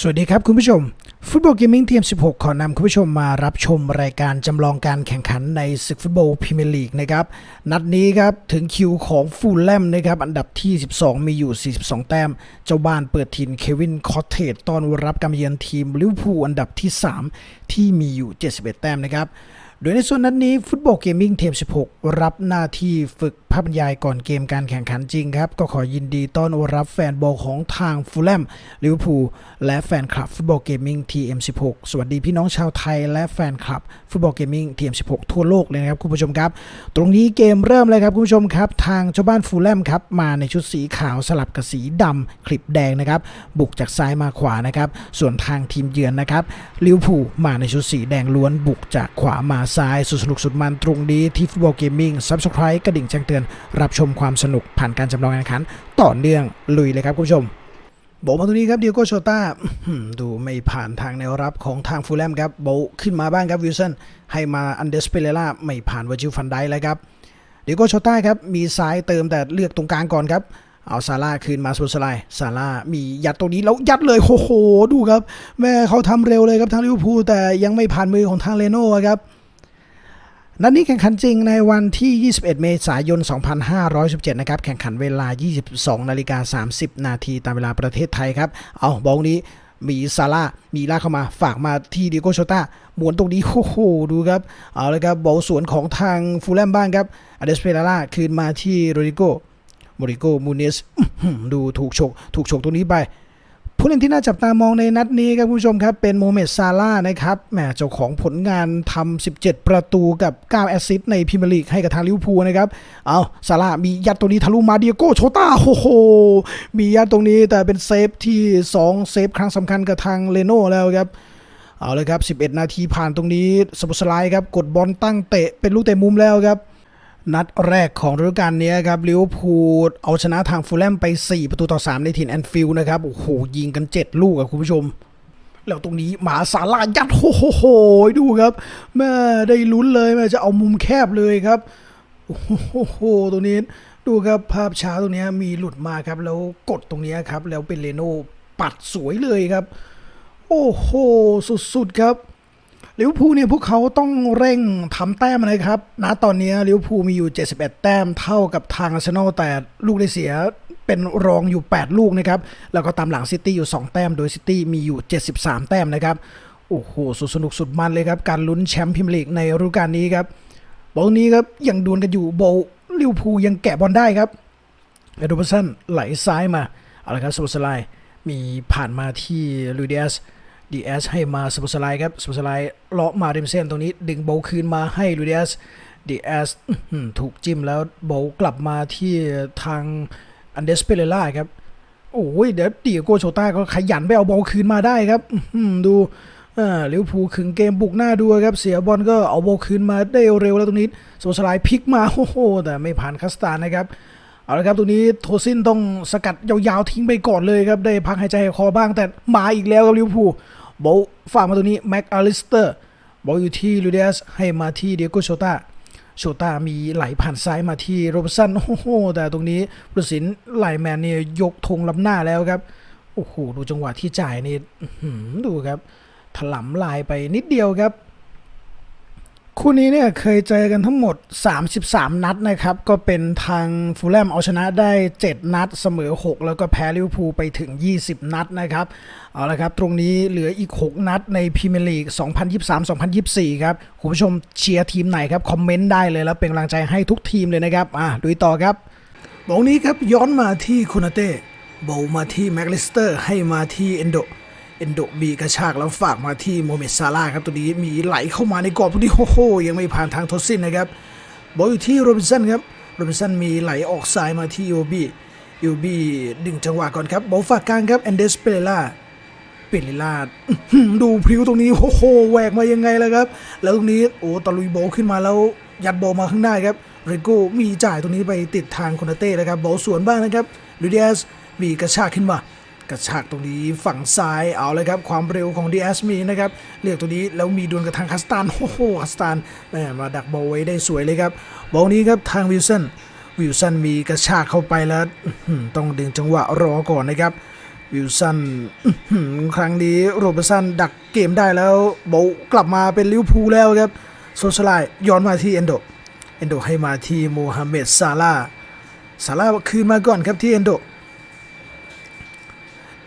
สวัสดีครับคุณผู้ชม ฟุตบอลเกมมิ่งทีม 16 ขอนำคุณผู้ชมมารับชมรายการจำลองการแข่งขันในศึกฟุตบอลพรีเมียร์ลีกนะครับ นัดนี้ครับ ถึงคิวของฟูลแลมนะครับ อันดับที่ 12 มีอยู่ 42 แต้ม เจ้าบ้านเปิดทีมเควินคอตเทตตอนรับการเยือนทีมลิเวอร์พูลอันดับที่ 3 ที่มีอยู่ 71 แต้มนะครับ โดยในส่วนนั้นนี้ฟุตบอลเกมมิ่งเทม16 รับหน้าที่ฝึกภาพบรรยายก่อนเกมการแข่งขันจริงครับ ก็ขอยินดีต้อนรับแฟนบอลของทางฟูลแลมลิเวอร์พูลและแฟนคลับฟุตบอลเกมมิ่ง TM16 สวัสดีพี่น้องชาวไทยและแฟนคลับฟุตบอลเกมมิ่ง TM16 ทั่วโลกเลยนะครับคุณผู้ชมครับ ตรงนี้เกมเริ่มเลยครับคุณผู้ชมครับ ทางเจ้าบ้านฟูลแลมครับมาในชุดสีขาวสลับกับสีดำคลิปแดงนะครับบุกจากซ้ายมาขวานะครับส่วนทางทีมเยือนนะครับลิเวอร์พูลมาในชุดสีแดงล้วนบุกจากขวามาซ้ายสุดสนุกสุดมันตรงนี้ที่ฟุตบอลเกมมิ่งซับสไครต์กระดิ่งแจ้งเตือน รับชมความสนุกผ่านการจำลองการแข่งขันต่อเนื่องลุยเลยครับคุณผู้ชม บอกมาตรงนี้ครับเดียโกโชต้าดูไม่ผ่านทางแนวรับของทางฟูลแลมครับโบขึ้นมาบ้างครับวิลสันให้มาอันเดสเปเรล่าไม่ผ่านวาจิลฟันไดเลยครับเดียโกโชต้าครับมีซ้ายเติมแต่เลือกตรงกลางก่อนครับเอาซาร่าคืนมาสุสไลซาร่ามียัดตรงนี้แล้วยัดเลยโอ้โห ดูครับ แม่เขาทำเร็วเลยครับทางลิเวอร์พูลแต่ยังไม่ผ่านมือของทางเลโน่ครับ นัดนี้แข่งขันจริงในวันที่ 21 เมษายน 2517 นะครับ แข่งขันเวลา 22 นาฬิกา 30 นาทีตามเวลาประเทศไทยครับ เอาบอลนี้มีซาร่า มีลากเข้ามา ฝากมาที่ดิโกโชต้าหมุนตรงนี้ โอ้โห ดูครับ เอาเลยครับบอลสวนของทางฟูลแลมบ้างครับอเดสเปเรล่าคืนมาที่โรดิโกโมริโกมูเนส ดูถูกฉก ถูกฉกตรงนี้ไป ผู้เล่นที่น่าจับตามองในนัดนี้ครับคุณผู้ชมครับ เป็นโมเมดซาร่านะครับแหมเจ้าของผลงานทำ17 ประตูกับ 9 แอสซิสต์ในพรีเมียร์ลีกให้กับทางลิเวอร์พูลนะครับ เอาซาร่ามียัดตรงนี้ทะลุมาเดียโก้โชต้าโอ้โห มียัดตรงนี้แต่เป็นเซฟที่ 2 เซฟครั้งสำคัญกับทางเลโน่แล้วครับเอาเลยครับ 11 นาทีผ่านตรงนี้สปอตสไลด์ครับกดบอลตั้งเตะเป็นลูกเตะมุมแล้วครับ นัดแรกของฤดูกาลนี้ครับลิเวอร์พูลเอาชนะทางฟูลแลมไป 4 ประตูต่อ 3 ในถิ่นแอนฟิลด์นะครับ โอ้โห ยิงกัน 7 ลูกอะคุณผู้ชม แล้วตรงนี้หมาสาลายัดโอ้โห ดูครับแม่ได้ลุ้นเลยแม่จะเอามุมแคบเลยครับ โอ้โห ตรงนี้ดูครับภาพช้าตรงนี้มีหลุดมาครับแล้วกดตรงนี้ครับ แล้วเป็นเลโน่ปัดสวยเลยครับ โอ้โห สุดๆครับ ลิเวอร์พูลเนี่ยพวกเขาต้องเร่งทำแต้มนะครับณตอนนี้ลิเวอร์พูลมีอยู่ 71 แต้มเท่ากับทางอาร์เซนอลแต่ลูกได้เสียเป็นรองอยู่ 8 ลูกนะครับ แล้วก็ตามหลังซิตี้อยู่ 2 แต้ม โดยซิตี้มีอยู่ 73 แต้มนะครับ โอ้โห สุดสนุกสุดมันเลยครับ การลุ้นแชมป์พรีเมียร์ลีกในฤดูกาลนี้ครับบอลนี้ครับยังดวลกันอยู่โบลลิเวอร์พูลยังแกะบอลได้ครับเอโดเบอร์สันไหลซ้ายมาเอาละครับสปอร์สไลมีผ่านมาที่ลูเดียส ดีเอสให้มาสปอสไลด์ครับสปอสไลด์เลาะมาริมเส้นตรงนี้ ดึงโบคืนมาให้ลูเดียสดีเอสถูกจิ้มแล้วโบกลับมาที่ทางอันเดสเปเรล่าครับโอ้ยเดี๋ยวเดีโกโชต้าก็ขยันไปเอาบอลคืนมาได้ครับดูลิวพูขึงเกมบุกหน้าดูครับ เสียบอลก็เอาบอลคืนมาได้เร็วแล้วตรงนี้สปอสไลด์พลิกมาโอ้โหแต่ไม่ผ่านคัสตานนะครับ เอาละครับตรงนี้โทซินต้องสกัดยาวๆทิ้งไปก่อนเลยครับ ได้พักหายใจคอบ้างแต่มาอีกแล้วครับลิวพูโบฝากมาตรงนี้แม็กอลิสเตอร์บอลอยู่ที่ลูเดสให้มาที่เดียโกโชตาโชตามีไหลผ่านซ้ายมาที่โรบสันโอ้โหแต่ตรงนี้ผู้ตัดสินไหลแมนเนี่ยยกธงล้ำหน้าแล้วครับโอ้โหดูจังหวะที่จ่ายนี่ดูครับถลำลายไปนิดเดียวครับ คู่นี้เนี่ยเคยเจอกันทั้งหมด 33 นัดนะครับ ก็เป็นทางฟูลแลมเอาชนะได้ 7 นัดเสมอ 6 แล้วก็แพ้ลิเวอร์พูลไปถึง 20 นัดนะครับเอาละครับ ตรงนี้เหลืออีก 6 นัดในพรีเมียร์ลีก 2023-2024 ครับคุณผู้ชมเชียร์ทีมไหนครับ คอมเมนต์ได้เลยแล้วเป็นกำลังใจให้ทุกทีมเลยนะครับอะดูต่อครับบอลนี้ครับย้อนมาที่คุนาเต้บอลมาที่แม็กลิสเตอร์ให้มาที่เอนโด เอนโดมีกระชากแล้วฝากมาที่โมเมดซาร่าครับตัวนี้มีไหลเข้ามาในกรอบตรงนี้โอ้โหยังไม่ผ่านทางโทสินนะครับบอลอยู่ที่โรบินสันครับโรบินสันมีไหลออกซ้ายมาที่โอบีโอบีดึงจังหวะก่อนครับบอลฝากกลางครับแอนเดสเปเรล่าเปเรล่าดูพริ้วตรงนี้โอ้โหแหวกมายังไงล่ะครับ แล้วตรงนี้โอ้ตะลุยบอลขึ้นมาแล้วยัดบอลมาข้างหน้าครับเรโก้มีจ่ายตรงนี้ไปติดทางโคนเต้นะครับบอลสวนบ้างนะครับลูเดียสมีกระชากขึ้นมา กระชากตรงนี้ฝั่งซ้ายเอาเลยครับ ความเร็วของดีแอสมีนะครับเรียกตรงนี้แล้วมีดวลกับทางคัสตานโอ้โหคัสตานแมมาดักบอลไว้ได้สวยเลยครับบอลนี้ครับทางวิลสันวิลสันมีกระชากเข้าไปแล้วต้องดึงจังหวะรอก่อนนะครับวิลสันครั้งนี้โรเบร์สันดักเกมได้แล้วโบลกลับมาเป็นลิวพูลแล้วครับโซชไลย้อนมาที่เอนโดเอนโดให้มาที่โมฮัมเหม็ดซาลาซาลาคืนมาก่อนครับที่เอนโด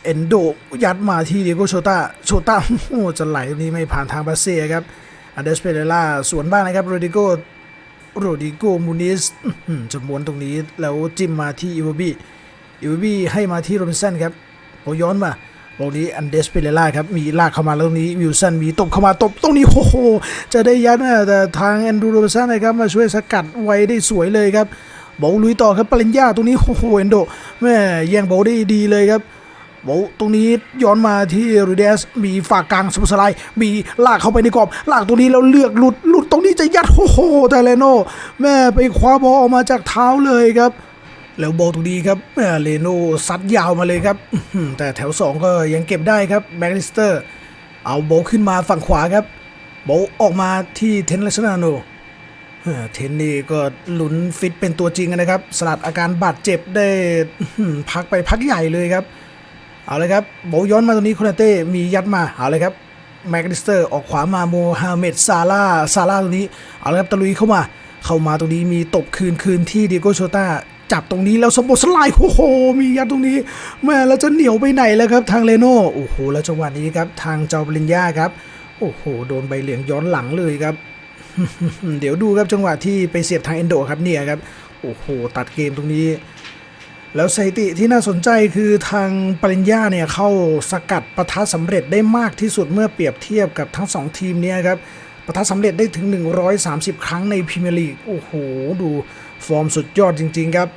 อนโดยัดมาที่เดียโกโชตาโชตาโอ้จะไหลตรงนี้ไม่ผ่านทางบาเซียครับอันเดสเปเรล่าสวนบ้างนะครับโรดิโกโรดิโกมูนิสจะม้วนตรงนี้แล้วจิ้มมาที่อีวบีอีวบีให้มาที่โรบินสันครับโอย้อนมาตรงนี้อันเดสเปเรล่าครับมีลากเข้ามาแล้วตรงนี้วิลสันมีตบเข้ามาตบตรงนี้โอ้โหจะได้ยัดนะแต่ทางแอนดรูโรบินสันนะครับมาช่วยสกัดไว้ได้สวยเลยครับโบลลุยต่อครับปริญญาตรงนี้โอ้โหเอนโดแม่แย่งโบลได้ดีเลยครับ โบะตรงนี้ย้อนมาที่รูเดสมีฝากกลางสปอร์สไลด์มีลากเข้าไปในกรอบลากตรงนี้แล้วเลือกหลุดหลุดตรงนี้จะยัดโอ้โหแต่เลโนแม่ไปคว้าบอลออกมาจากเท้าเลยครับแล้วโบตรงนี้ครับแม่เลโนซัดยาวมาเลยครับ แต่แถว 2 ก็ยังเก็บได้ครับแบ็กลิสเตอร์ เอาโบขึ้นมาฝั่งขวาครับ โบออกมาที่เทนเลสนาโนเทนนี่ก็ลุ้นฟิตเป็นตัวจริงนะครับ สลัดอาการบาดเจ็บได้พักไปพักใหญ่เลยครับ เอาเลยครับโบย้อนมาตรงนี้โคนาเต้มียัดมาเอาเลยครับแมกดิสเตอร์ออกขวามาโมฮาเหม็ดซาลาซาลาตรงนี้เอาเลยครับตะลุยเข้ามาเข้ามาตรงนี้มีตบคืนคืนที่ดิโกโชตาจับตรงนี้แล้วสมบูรณ์สไลด์โอ้โห มียัดตรงนี้แม่แล้วจะเหนียวไปไหนแล้วครับทางเลโน่โอ้โหแล้วจังหวะนี้ครับทางเจ้าปริญญาครับโอ้โหโดนใบเหลืองย้อนหลังเลยครับ เดี๋ยวดูครับจังหวะที่ไปเสียบทางเอนโดครับเนี่ยครับโอ้โหตัดเกมตรงนี้ แล้วสถิติที่น่าสนใจคือทางปริญญาเนี่ยเข้าสกัดประทะสำเร็จได้มากที่สุดเมื่อเปรียบเทียบกับทั้ง 2 ทีมเนี่ยครับประทะสำเร็จได้ถึง 130 ครั้งในพรีเมียร์ลีกโอ้โห ดูฟอร์มสุดยอดจริง ๆ ครับ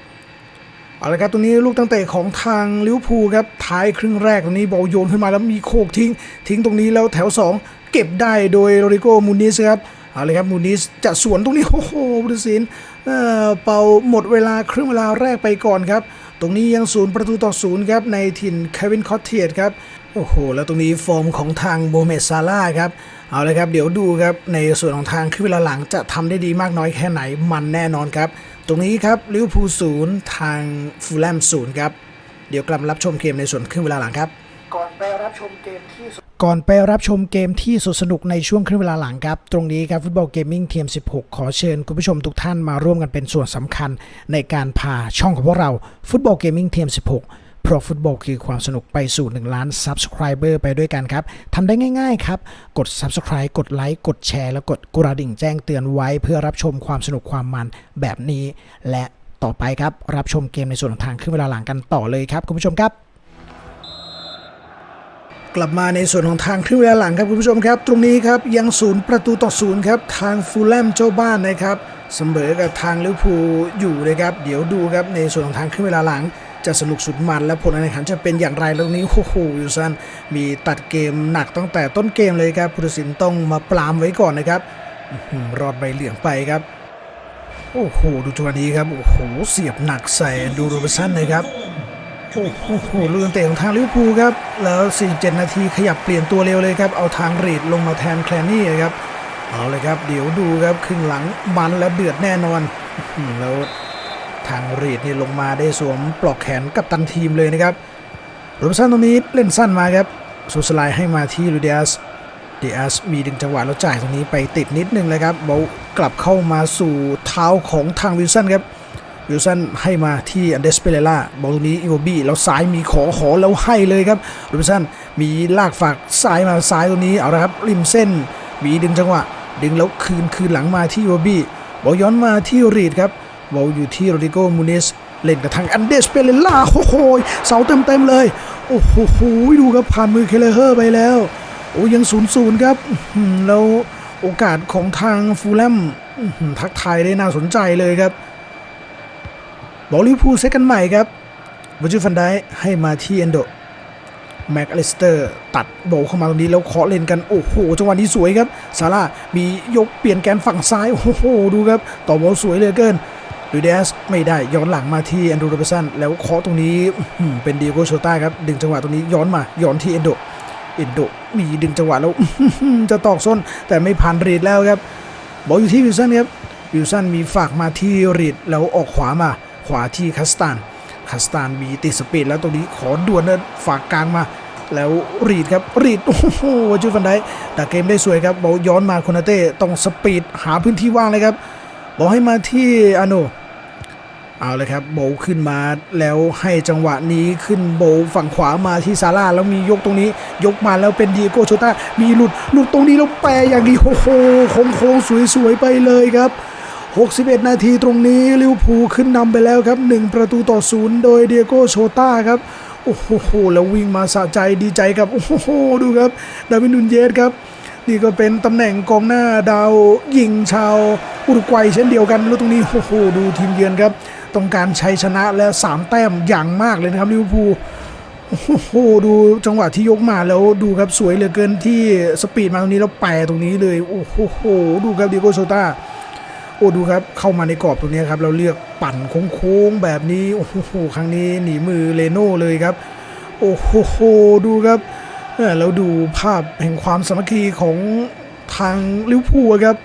เอาละครับตรงนี้ลูกตั้งเตะของทางลิเวอร์พูลครับท้ายครึ่งแรกตรงนี้บอลโยนขึ้นมาแล้วมีโคกทิ้ง ทิ้งตรงนี้แล้วแถว 2 เก็บได้โดยโรดิโกมูนิสครับเอาเลยครับมูนิสจะสวนตรงนี้โอ้โหพุทธศิลป์เอ่อเป่าหมดเวลาครึ่งเวลาแรกไปก่อนครับ ตรงนี้ยังศูนย์ประตูต่อศูนย์ครับในถิ่นเควินคอตเทียดครับโอ้โห แล้วตรงนี้ฟอร์มของทางโบเมซาร่าครับ เอาเลยครับ เดี๋ยวดูครับ ในส่วนของทางคือเวลาหลังจะทำได้ดีมากน้อยแค่ไหนมันแน่นอนครับ ตรงนี้ครับลิเวอร์พูลศูนย์ทางฟูลแลมศูนย์ครับ เดี๋ยวกลับรับชมเกมในส่วนครึ่งเวลาหลังครับ ก่อนไปรับชมเกมที่ ก่อนไปรับชมเกมที่สุดสนุกในช่วงครึ่งเวลาหลังครับ ตรงนี้ครับฟุตบอลเกมมิ่งทีม16 ขอเชิญคุณผู้ชมทุกท่านมาร่วมกันเป็นส่วนสำคัญในการพาช่องของพวกเราฟุตบอลเกมมิ่งทีม16เพราะฟุตบอลคือความสนุกไปสู่ 1 ล้าน Subscriber ไปด้วยกันครับทำได้ง่ายๆครับ กด Subscribe กดไลค์ กดแชร์ แล้วกดกระดิ่งแจ้งเตือนไว้ เพื่อรับชมความสนุกความมันแบบนี้ และต่อไปครับ รับชมเกมในส่วนของทางครึ่งเวลาหลังกันต่อเลยครับ คุณผู้ชมครับ กลับมาในส่วนของทางครึ่งเวลาหลังครับคุณผู้ชมครับ ตรงนี้ครับยังศูนย์ประตูต่อศูนย์ครับทางฟูลแลมเจ้าบ้านนะครับเสมอกับทางลิเวอร์พูลอยู่นะครับเดี๋ยวดูครับในส่วนของทางครึ่งเวลาหลังจะสนุกสุดมันและผลการแข่งขันจะเป็นอย่างไรแล้วนี้โอ้โหยูซันมีตัดเกมหนักตั้งแต่ต้นเกมเลยครับพุทธศิลป์ต้องมาปรามไว้ก่อนนะครับหือรอดใบเหลืองไปครับ โอ้โหดูจังหวะนี้ครับโอ้โหเสียบหนักใส่ดูโรเบสันเลยครับ โอ้โหลูกเตะของทางลิเวอร์พูลครับ แล้ว 47 นาทีขยับเปลี่ยนตัวเร็วเลยครับ เอาทางรีดลงมาแทนแคลนี่ครับ เอาเลยครับ เดี๋ยวดูครับครึ่งหลังมันและเดือดแน่นอน แล้วทางรีดนี่ลงมาได้สวมปลอกแขนกับตันทีมเลยนะครับโรบสันตรงนี้เล่นสั้นมาครับสุสไลให้มาที่ลูเดียสเดียสมีดึงจังหวะแล้วจ่ายตรงนี้ไปติดนิดนึงเลยครับเบากลับเข้ามาสู่เท้าของทางวิลสันครับ วิลสันให้มาที่อันเดสเปเรล่าบอลตรงนี้อีโวบี้แล้วซ้ายมีขอขอแล้วให้เลยครับวิลสันมีลากฝากซ้ายมาซ้ายตรงนี้เอาละครับริมเส้น มีดึงจังหวะ ดึงแล้วคืนคืนหลังมาที่อีโวบี้บอลย้อนมาที่รีดครับบอลอยู่ที่โรดิโกมูนิสเล่นกับทางอันเดสเปเรล่าโอ้โหเสาเต็มเต็มเลยโอ้โหดูครับผ่านมือเคเลเฮอร์ไปแล้วโอ้ยังศูนย์ศูนย์ครับแล้วโอกาสของทางฟูลแลมทักทายได้น่าสนใจเลยครับ บอลลิเวอร์พูลเซตกันใหม่ครับว i จิฟันไดให้มาที่เอนโดแม็กอลิสเตอร์ตัดโบลเข้ามาตรงนี้แล้วเคาะเล่นกัน โอ้โห จังหวะนี้สวยครับ ซาร่ามียกเปลี่ยนแกนฝั่งซ้าย โอ้โห ดูครับ ต่อบอลสวยเหลยเกินดูเดสไม่ได้ย้อนหลังมาที่แอนดรูโรเบสันแล้วเคาะตรงนี้เป็นดีโกโชต้าครับ ดึงจังหวะตรงนี้ย้อนมาย้อนที่เอนโดเอนโดมีดึงจังหวะแล้วจะตอกส้นแต่ไม่ผ่านรีดแล้วครับบอลอยู่ที่วิลสันครับวิลสันมีฝากมาที่รีดแล้วออกขวามา ขวาที่คัสตานคาสตานมีติดสปีดแล้วตรงนี้ขอด่วนนะฝากกลางมา แล้วรีดครับรีดโอ้โหจูฟันไดดักเกมได้สวยครับบอลย้อนมาโคนาเต้ต้องสปีดหาพื้นที่ว่างเลยครับบอกให้มาที่อาโนเอาเลยครับโบขึ้นมาแล้วให้จังหวะนี้ขึ้นโบฝั่งขวามาที่ซาร่าแล้วมียกตรงนี้ ยกมาแล้วเป็นดีโกโชต้ามีหลุดหลุดตรงนี้แล้วแปรอย่างดีโอ้โหโค้งโค้งๆสวยๆไปเลยครับ 61 นาทีตรงนี้ลิวพูขึ้นนำไปแล้วครับ 1 ประตูต่อศูนย์โดยเดียโกโชต้าครับ โอ้โห แล้ววิ่งมาสะใจดีใจครับ โอ้โห ดูครับ ดาวินนุนเยสครับ นี่ก็เป็นตำแหน่งกองหน้าดาวยิงชาวอุรุกวัยเช่นเดียวกัน แล้วตรงนี้ โอ้โห ดูทีมเยือนครับ ต้องการชัยชนะและ 3 แต้มอย่างมากเลยนะครับลิวพูโอ้โหดูจังหวะที่ยกมาแล้วดูครับสวยเหลือเกินที่สปีดมาตรงนี้แล้วแปตรงนี้เลย โอ้โหดูครับเดียโกโชต้า อ้ดูครับเข้ามาในกรอบตรงนี้ครับเราเลือกปั่นโค้งๆแบบนี้โอ้โหครั้งนี้หนีมือเลโน่เลยครับ โอ้โหดูครับเออแล้วดูภาพแห่งความสามัคคีของทางลิวพูครับ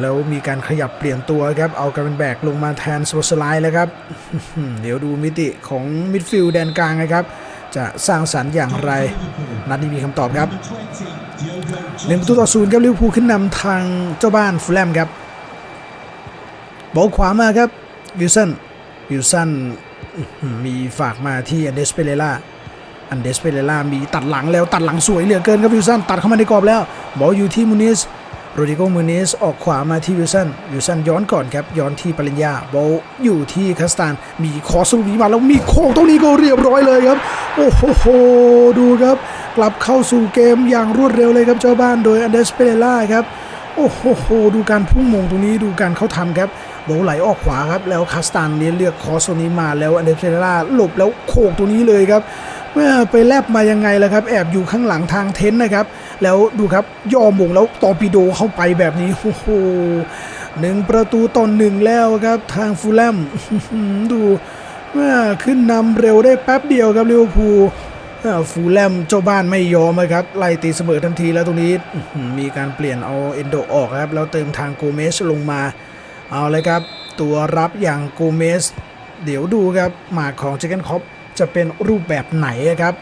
แล้วมีการขยับเปลี่ยนตัวครับ เอาการเป็นแบกลงมาแทนสวอสไลด์แล้วครับ เดี๋ยวดูมิติของมิดฟิลด์แดนกลางนะครับ จะสร้างสรรค์อย่างไร นัดนี้มีคำตอบครับหนึ่งประตูต่อศูนย์ครับลิวพูขึ้นนำทางเจ้าบ้านฟูลแลมครับ บอลขวามาครับวิลสันวิลสันมีฝากมาที่อันเดสเปเรล่าอันเดสเปเรล่ามีตัดหลังแล้วตัดหลังสวยเหลือเกินครับวิลสันตัดเข้ามาในกรอบแล้ว บอลอยู่ที่มูนิสโรดิโกมูนิสออกขวามาที่วิลสันวิลสันย้อนก่อนครับย้อนที่ปริญญาบอลอยู่ที่คัสตานมีคอสลูกนี้มาแล้วมีโค้งตรงนี้ก็เรียบร้อยเลยครับโอ้โหดูครับกลับเข้าสู่เกมอย่างรวดเร็วเลยครับเจ้าบ้านโดยอันเดสเปเรล่าครับโอ้โหดูการพุ่งมงตรงนี้ดูการเขาทำครับ โบไหลออกขวาครับ แล้วคาสตานเนี้เลือกคอสตัวนี้มาแล้วอันเดสเปเรล่าหลบแล้วโขกตัวนี้เลยครับเมื่อไปแลบมายังไงล่ะครับ แอบอยู่ข้างหลังทางเทนนะครับ แล้วดูครับย่อมงแล้วตอปิโดเข้าไปแบบนี้โอ้โหหนึ่งประตูต่อหนึ่งแล้วครับ ทางฟูลแลมดูเมื่อขึ้นนำเร็วได้แป๊บเดียวครับลิเวอร์พูลฟูลแลมเจ้าบ้านไม่ยอมครับไล่ตีเสมอทันทีแล้วตรงนี้มีการเปลี่ยนเอาเอนโดออกครับ แล้วเติมทางโกเมสลงมา เอาเลยครับ ตัวรับอย่างโกเมส เดี๋ยวดูครับหมากของเจเกนคอปจะเป็นรูปแบบไหนครับ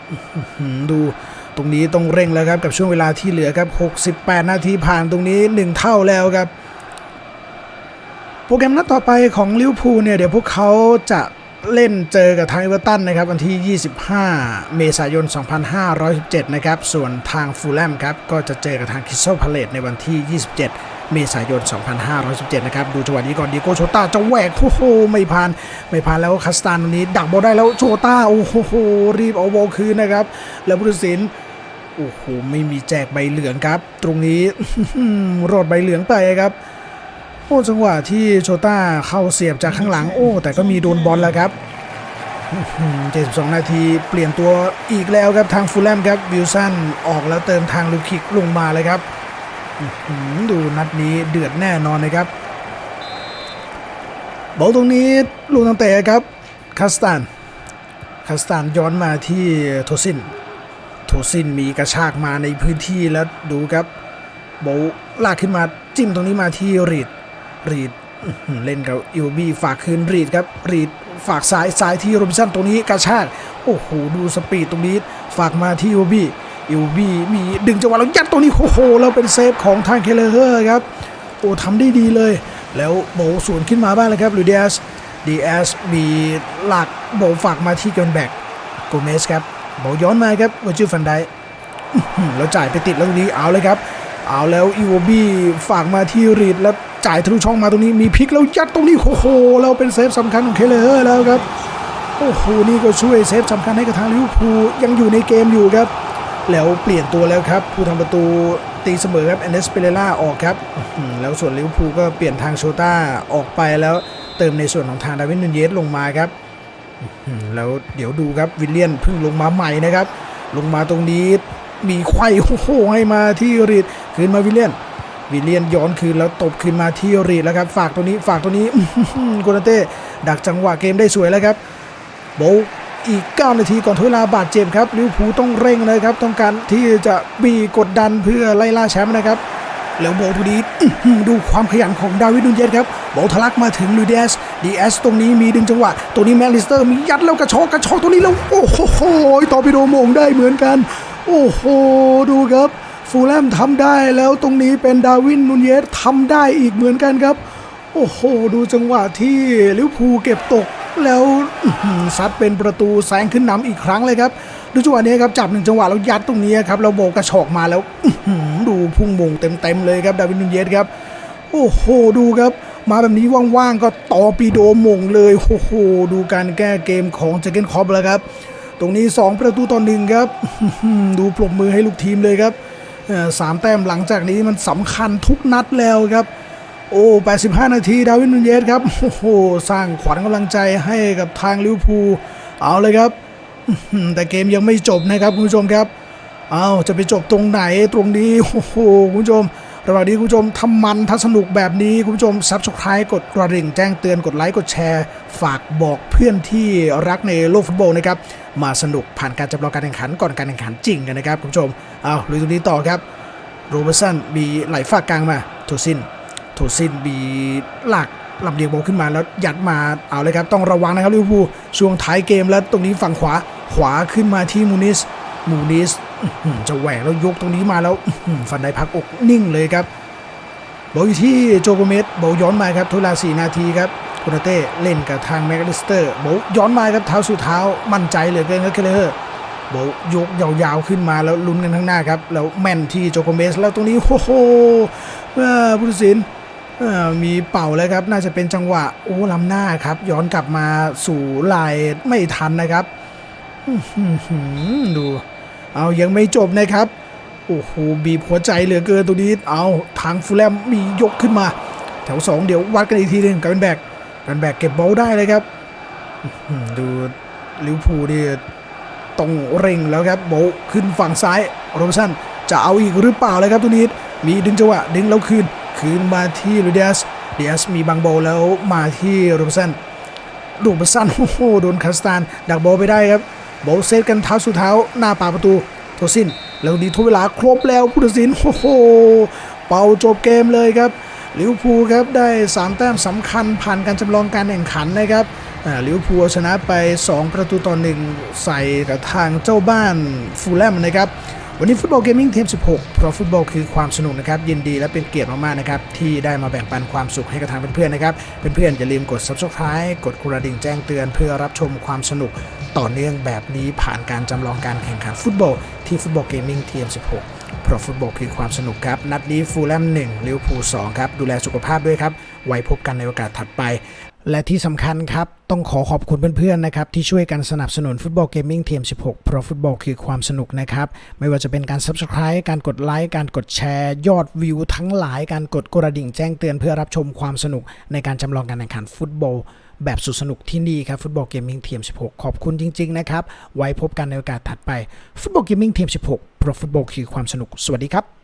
ดูตรงนี้ต้องเร่งแล้วครับกับช่วงเวลาที่เหลือครับ 68 นาทีผ่านตรงนี้ 1 เท่าแล้วครับ โปรแกรมนัดต่อไปของลิเวอร์พูลเนี่ยเดี๋ยวพวกเขาจะเล่นเจอกับทางเอเวอร์ตันนะครับวันที่ 25 เมษายน 2517 นะครับ ส่วนทางฟูลแลมครับ ก็จะเจอกับทางคิสเซพาเลตในวันที่ 27 เมษายน 2517 นะครับ ดูจังหวะนี้ก่อนดีโกโชต้าจะแหวกโอ้โหไม่ผ่าน ไม่ผ่านแล้วคัสตานตรงนี้ ดักบอลได้แล้วโชต้าโอ้โหรีบเอาบอลคืนนะครับ แล้วผู้ตัดสินโอ้โหไม่มีแจกใบเหลืองครับ ตรงนี้รอดใบเหลืองไปครับโอ้จังหวะที่โชต้าเข้าเสียบจากข้างหลังโอ้แต่ก็มีโดนบอลแล้วครับ72 นาทีเปลี่ยนตัวอีกแล้วครับทางฟูลแลมครับวิลสันออกแล้วเติมทางลูกคิกลงมาเลยครับ ดูนัดนี้เดือดแน่นอนนะครับบอลตรงนี้ลูกตั้งแต่ครับคาสตันคาสตันย้อนมาที่โทซินโทซินมีกระชากมาในพื้นที่แล้วดูครับโบลลากขึ้นมาจิ้มตรงนี้มาที่รีดรีดเล่นกับอิวบี้ฝากคืนรีดครับรีดฝากซ้ายซ้ายที่โรบินสันตรงนี้กระชากโอ้โหดูสปีดตรงนี้ฝากมาที่อิวบี้ อิวบี้มีดึงจังหวะแล้วยัดตรงนี้โอ้โหแล้วเป็นเซฟของทางเคเลเฮอร์ครับโอ้ทำได้ดีเลย แล้วโบสวนขึ้นมาบ้างเลยครับหรือเดียสดีเอสมีหลักโบฝากมาที่เกนแบกโกเมสครับโบย้อนมาครับวอร์จิลฟันไดแล้วจ่ายไปติดแล้วตรงนี้เอาเลยครับ เอาแล้วอีวบี้ฝากมาที่รีดแล้วจ่ายทะลุช่องมาตรงนี้มีพลิกแล้วยัดตรงนี้โอ้โหเราเป็นเซฟสำคัญของเคเลอร์แล้วครับโอ้โหนี่ก็ช่วยเซฟสำคัญให้กับทางลิเวอร์พูลยังอยู่ในเกมอยู่ครับ แล้วเปลี่ยนตัวแล้วครับ ผู้ทำประตูตีเสมอครับแอนเดสเปเรล่าออกครับ แล้วส่วนลิเวอร์พูลก็เปลี่ยนทางโชต้าออกไปแล้วเติมในส่วนของทางดาวินนูนเยสลงมาครับ แล้วเดี๋ยวดูครับวิลเลียนเพิ่งลงมาใหม่นะครับ ลงมาตรงนี้มีไขว้โอ้โหให้มาที่รีดคืนมาวิลเลียน วิลเลียนย้อนคืนแล้วตบคืนมาที่รีดแล้วครับ ฝากตรงนี้ฝากตรงนี้โกนาเต้ดักจังหวะเกมได้สวยแล้วครับโบ อีก 9 นาทีก่อนทดเวลาบาดเจ็บครับลิวพูต้องเร่งเลยครับ ต้องการที่จะบีกดดันเพื่อไล่ล่าแชมป์นะครับแล้วโบทูดีดูความขยันของดาวิดนูนเยสครับโบทะลักมาถึงลูเดสดีเอสตรงนี้มีดึงจังหวะตรงนี้แมลิสเตอร์มียัดแล้วกระชอกกระชอกตรงนี้แล้วโอ้โหต่อไปโดมงได้เหมือนกัน โอ้โหดูครับฟูลแลมทำได้แล้วตรงนี้เป็นดาวินนูนเยสทำได้อีกเหมือนกันครับ โอ้โห ดูจังหวะที่ลิวพูเก็บตก แล้วซัดเป็นประตูแซงขึ้นนำอีกครั้งเลยครับ ดูจังหวะนี้ครับจับหนึ่งจังหวะแล้วยัดตรงนี้ครับแล้วโบกกระชอกมาแล้วดูพุ่งมงเต็มๆเลยครับดาวินนูนเยสครับ โอ้โหดูครับมาแบบนี้ว่างๆก็ต่อปีโดมงเลยโอ้โหดูการแก้เกมของเจเกนคอปแล้วครับ ตรงนี้ 2 ประตูต่อหนึ่งครับดูปรบมือให้ลูกทีมเลยครับอ่อสามแต้มหลังจากนี้มันสำคัญทุกนัดแล้วครับ โอ้ 85 นาที ดาวินนูเยสครับ โอ้โห สร้างขวัญกำลังใจให้กับทางลิเวอร์พูล เอาเลยครับ แต่เกมยังไม่จบนะครับคุณผู้ชมครับ เอาจะไปจบตรงไหนตรงนี้ โอ้โห คุณผู้ชม ระหว่างนี้คุณผู้ชมทำมันถ้าสนุกแบบนี้ คุณผู้ชมซับสไครต์กดกระดิ่งแจ้งเตือน กดไลค์ กดแชร์ ฝากบอกเพื่อนที่รักในโลกฟุตบอลนะครับ มาสนุกผ่านการจำลองการแข่งขันก่อนการแข่งขันจริงกันนะครับคุณผู้ชม เอาลุยตรงนี้ต่อครับ โรเบร์ตสันมีไหลฝากกลางมาโทซิน โทซินมีหลักลำเลียงบอลขึ้นมาแล้วยัดมาเอาเลยครับ ต้องระวังนะครับลิเวอร์พูลช่วงท้ายเกมแล้วตรงนี้ฝั่งขวาขวาขึ้นมาที่มูนิสมูนิสจะแหวกแล้วยกตรงนี้มาแล้วฟันได้พักอกนิ่งเลยครับบอลอยู่ที่โจโกเมสบอลย้อนมาครับทุลาสี่นาทีครับโคนาเต้เล่นกับทางแมกลิสเตอร์บอลย้อนมาครับเท้าสู่เท้ามั่นใจเหลือเกินครับเคเลอร์โบยกยาวๆขึ้นมาแล้วลุ้นกันข้างหน้าครับ แล้วแม่นที่โจโกเมสแล้วตรงนี้โอ้โหเออผู้ตัดสิน มีเป่าแล้วครับน่าจะเป็นจังหวะโอ้ล้ำหน้าครับ ย้อนกลับมาสู่ลายไม่ทันนะครับดู เอายังไม่จบนะครับโอ้โหบีบหัวใจเหลือเกินตรงนี้เอาทางฟูลแลมมียกขึ้นมา แถวสองเดี๋ยววัดกันอีกทีหนึงกันแบกกันแบกเก็บบอลได้เลยครับดูลิวพูลนี่ต้องเร่งแล้วครับโบขึ้นฝั่งซ้ายโรบสันจะเอาอีกหรือเปล่าเลยครับตัวนี้มีดึงจังหวะดึงแล้วคืน คืนมาที่ลูเดียสเดียสมีบังโบแล้วมาที่โรบสันโรบสันโอ้โหโดนคาสตานดักโบอลไปได้ครับโบเซตกันเท้าสู่เท้าหน้าป่าประตูโทสินแล้วดีทุกเวลาครบแล้วผู้ตัดสินโอ้โหเป่าจบเกมเลยครับลิวพูครับได้ 3 แต้มสำคัญผ่านการจำลองการแข่งขันนะครับลิวพูชนะไป 2 ประตูต่อหนึ่งใส่กับทางเจ้าบ้านฟูลแลมนะครับ วันนี้ฟุตบอลเกมมิ่งเทม16 เพราะฟุตบอลคือความสนุกนะครับ ยินดีและเป็นเกียรติมาก ๆ นะครับ ที่ได้มาแบ่งปันความสุขให้กับทางเพื่อน ๆ นะครับ เพื่อน ๆ อย่าลืมกด Subscribe กดกระดิ่งแจ้งเตือนเพื่อรับชมความสนุกต่อเนื่องแบบนี้ผ่านการจำลองการแข่งขันฟุตบอลที่ฟุตบอลเกมมิ่งเทีม16 เพราะฟุตบอลคือความสนุกครับ นัดนี้ฟูลแลม1ลิเวอร์พูล2ครับ ดูแลสุขภาพด้วยครับ ไว้พบกันในโอกาสถัดไป และที่สำคัญครับ ต้องขอขอบคุณเพื่อนๆนะครับที่ช่วยกันสนับสนุนฟุตบอลเกมมิ่งทีม 16 เพราะฟุตบอลคือความสนุกนะครับ ไม่ว่าจะเป็นการ Subscribe การกดไลค์การกดแชร์ ยอดวิวทั้งหลายการกดกระดิ่งแจ้งเตือนเพื่อรับชมความสนุกในการจำลองการแข่งขันฟุตบอลแบบสุดสนุกที่นี่ครับฟุตบอลเกมมิ่งทีม 16 ขอบคุณจริงๆนะครับไว้พบกันในโอกาสถัดไปฟุตบอลเกมมิ่งทีม 16 เพราะฟุตบอลคือความสนุกสวัสดีครับ